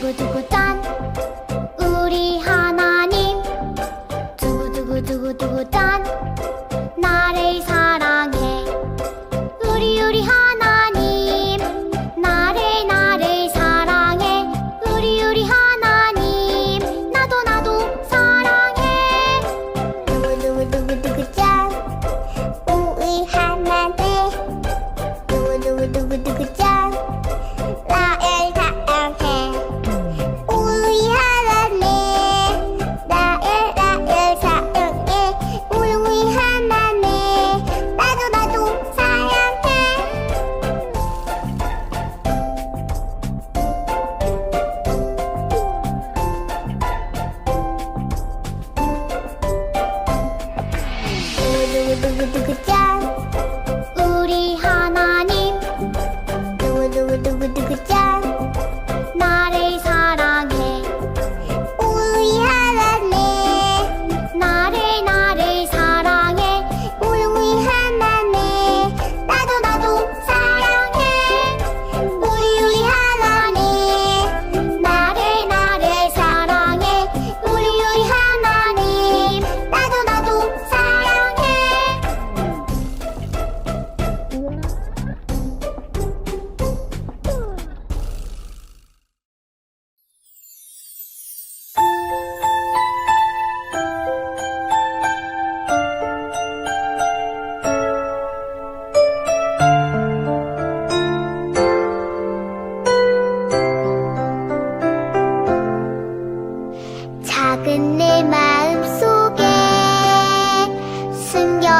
두구두구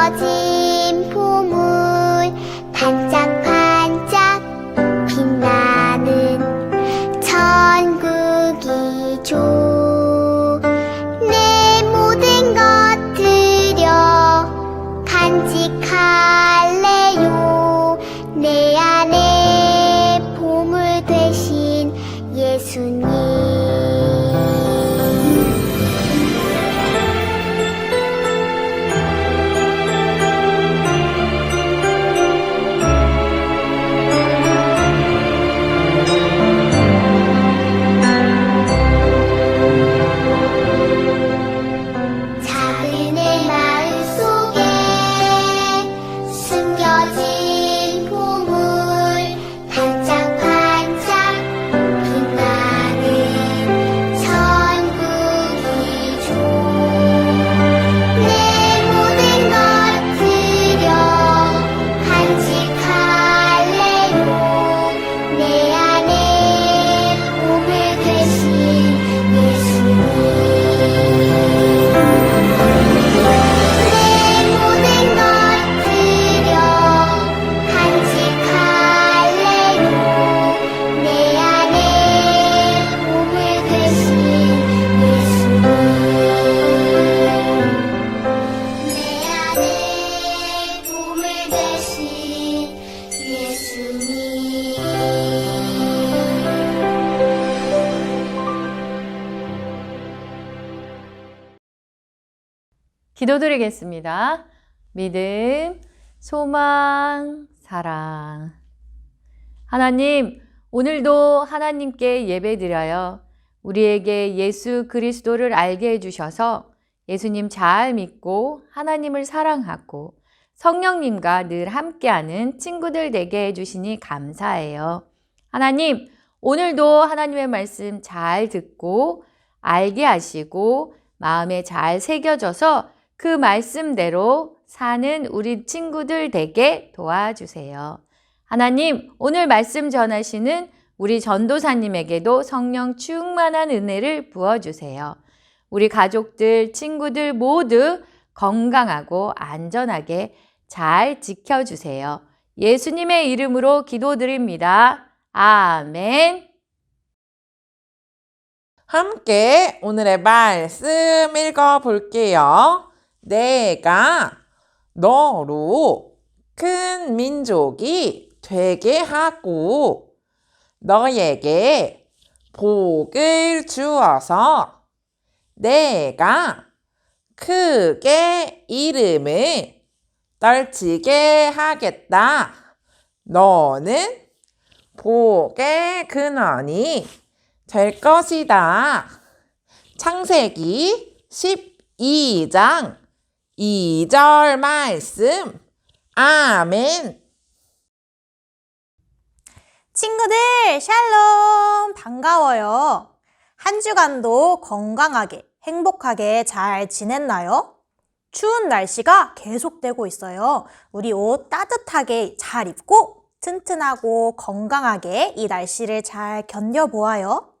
숨겨진 보물 반짝반짝 기도드리겠습니다. 믿음, 소망, 사랑. 하나님, 오늘도 하나님께 예배드려요. 우리에게 예수 그리스도를 알게 해주셔서 예수님 잘 믿고 하나님을 사랑하고 성령님과 늘 함께하는 친구들 되게 해주시니 감사해요. 하나님, 오늘도 하나님의 말씀 잘 듣고 알게 하시고 마음에 잘 새겨져서 그 말씀대로 사는 우리 친구들 되게 도와주세요. 하나님, 오늘 말씀 전하시는 우리 전도사님에게도 성령 충만한 은혜를 부어주세요. 우리 가족들, 친구들 모두 건강하고 안전하게 잘 지켜주세요. 예수님의 이름으로 기도드립니다. 아멘. 함께 오늘의 말씀 읽어 볼게요. 내가 너로 큰 민족이 되게 하고 너에게 복을 주어서 내가 크게 이름을 떨치게 하겠다. 너는 복의 근원이 될 것이다. 창세기 12장 2절 말씀. 아멘. 친구들, 샬롬! 반가워요. 한 주간도 건강하게, 행복하게 잘 지냈나요? 추운 날씨가 계속되고 있어요. 우리 옷 따뜻하게 잘 입고 튼튼하고 건강하게 이 날씨를 잘 견뎌보아요.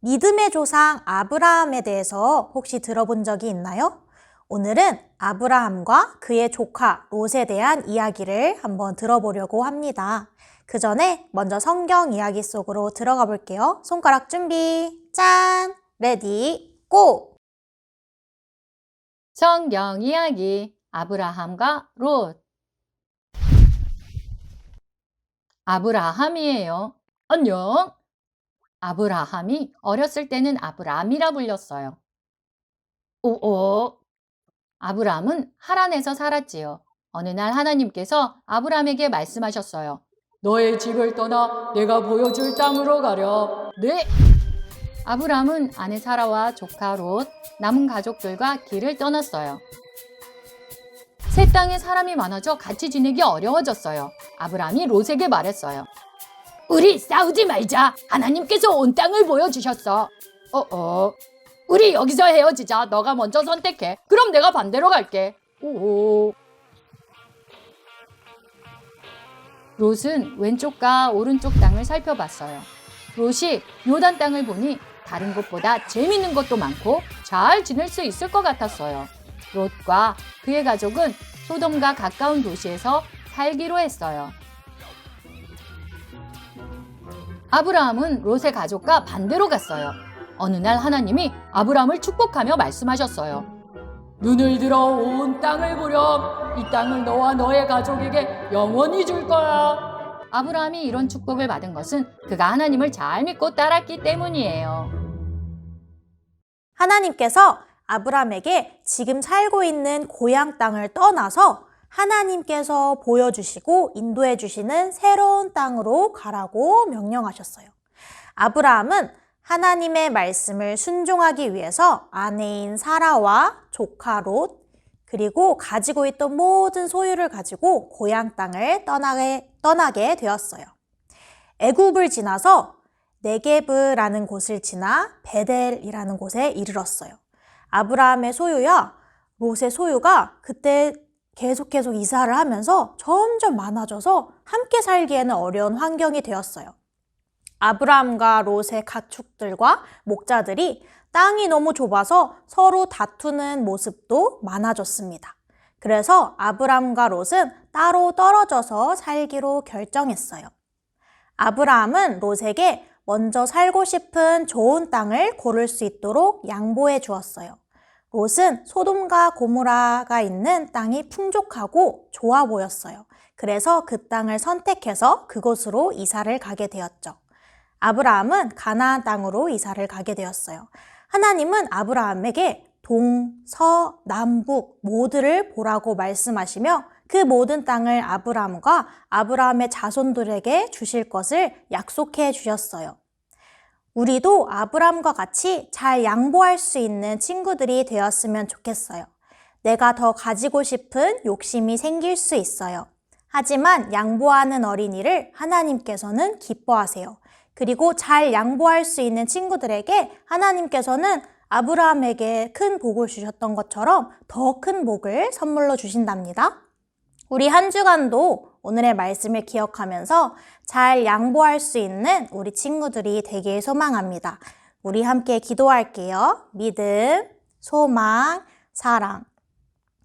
믿음의 조상 아브라함에 대해서 혹시 들어본 적이 있나요? 오늘은 아브라함과 그의 조카 롯에 대한 이야기를 한번 들어보려고 합니다. 그 전에 먼저 성경 이야기 속으로 들어가 볼게요. 손가락 준비. 짠! 레디, 고! 성경 이야기 아브라함과 롯 아브라함이에요. 안녕. 아브라함이 어렸을 때는 아브람이라 불렸어요. 오오. 아브람은 하란에서 살았지요. 어느 날 하나님께서 아브람에게 말씀하셨어요. 너의 집을 떠나 내가 보여줄 땅으로 가려. 네. 아브람은 아내 사라와 조카 롯, 남은 가족들과 길을 떠났어요. 새 땅에 사람이 많아져 같이 지내기 어려워졌어요. 아브람이 롯에게 말했어요. 우리 싸우지 말자. 하나님께서 온 땅을 보여주셨어. 어어. 우리 여기서 헤어지자. 너가 먼저 선택해. 그럼 내가 반대로 갈게. 오오. 롯은 왼쪽과 오른쪽 땅을 살펴봤어요. 롯이 요단 땅을 보니 다른 곳보다 재밌는 것도 많고 잘 지낼 수 있을 것 같았어요. 롯과 그의 가족은 소돔과 가까운 도시에서 살기로 했어요. 아브라함은 롯의 가족과 반대로 갔어요. 어느 날 하나님이 아브라함을 축복하며 말씀하셨어요. 눈을 들어 온 땅을 보렴. 이 땅을 너와 너의 가족에게 영원히 줄 거야. 아브라함이 이런 축복을 받은 것은 그가 하나님을 잘 믿고 따랐기 때문이에요. 하나님께서 아브람에게 지금 살고 있는 고향 땅을 떠나서 하나님께서 보여주시고 인도해 주시는 새로운 땅으로 가라고 명령하셨어요. 아브라함은 하나님의 말씀을 순종하기 위해서 아내인 사라와 조카 롯, 그리고 가지고 있던 모든 소유를 가지고 고향 땅을 떠나게, 떠나게 되었어요. 애굽을 지나서 네게브라는 곳을 지나 베델이라는 곳에 이르렀어요. 아브라함의 소유야 롯의 소유가 그때 계속 계속 이사를 하면서 점점 많아져서 함께 살기에는 어려운 환경이 되었어요. 아브라함과 롯의 가축들과 목자들이 땅이 너무 좁아서 서로 다투는 모습도 많아졌습니다. 그래서 아브라함과 롯은 따로 떨어져서 살기로 결정했어요. 아브라함은 롯에게 먼저 살고 싶은 좋은 땅을 고를 수 있도록 양보해 주었어요. 롯은 소돔과 고모라가 있는 땅이 풍족하고 좋아 보였어요. 그래서 그 땅을 선택해서 그곳으로 이사를 가게 되었죠. 아브라함은 가나안 땅으로 이사를 가게 되었어요. 하나님은 아브라함에게 동, 서, 남북 모두를 보라고 말씀하시며 그 모든 땅을 아브라함과 아브라함의 자손들에게 주실 것을 약속해 주셨어요. 우리도 아브라함과 같이 잘 양보할 수 있는 친구들이 되었으면 좋겠어요. 내가 더 가지고 싶은 욕심이 생길 수 있어요. 하지만 양보하는 어린이를 하나님께서는 기뻐하세요. 그리고 잘 양보할 수 있는 친구들에게 하나님께서는 아브라함에게 큰 복을 주셨던 것처럼 더 큰 복을 선물로 주신답니다. 우리 한 주간도 오늘의 말씀을 기억하면서 잘 양보할 수 있는 우리 친구들이 되길 소망합니다. 우리 함께 기도할게요. 믿음, 소망, 사랑.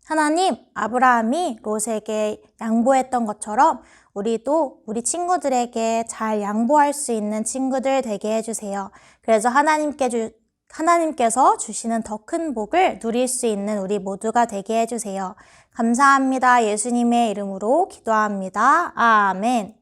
하나님, 아브라함이 롯에게 양보했던 것처럼 우리도 우리 친구들에게 잘 양보할 수 있는 친구들 되게 해주세요. 그래서 하나님께 주, 하나님께서 주시는 더 큰 복을 누릴 수 있는 우리 모두가 되게 해주세요. 감사합니다. 예수님의 이름으로 기도합니다. 아멘.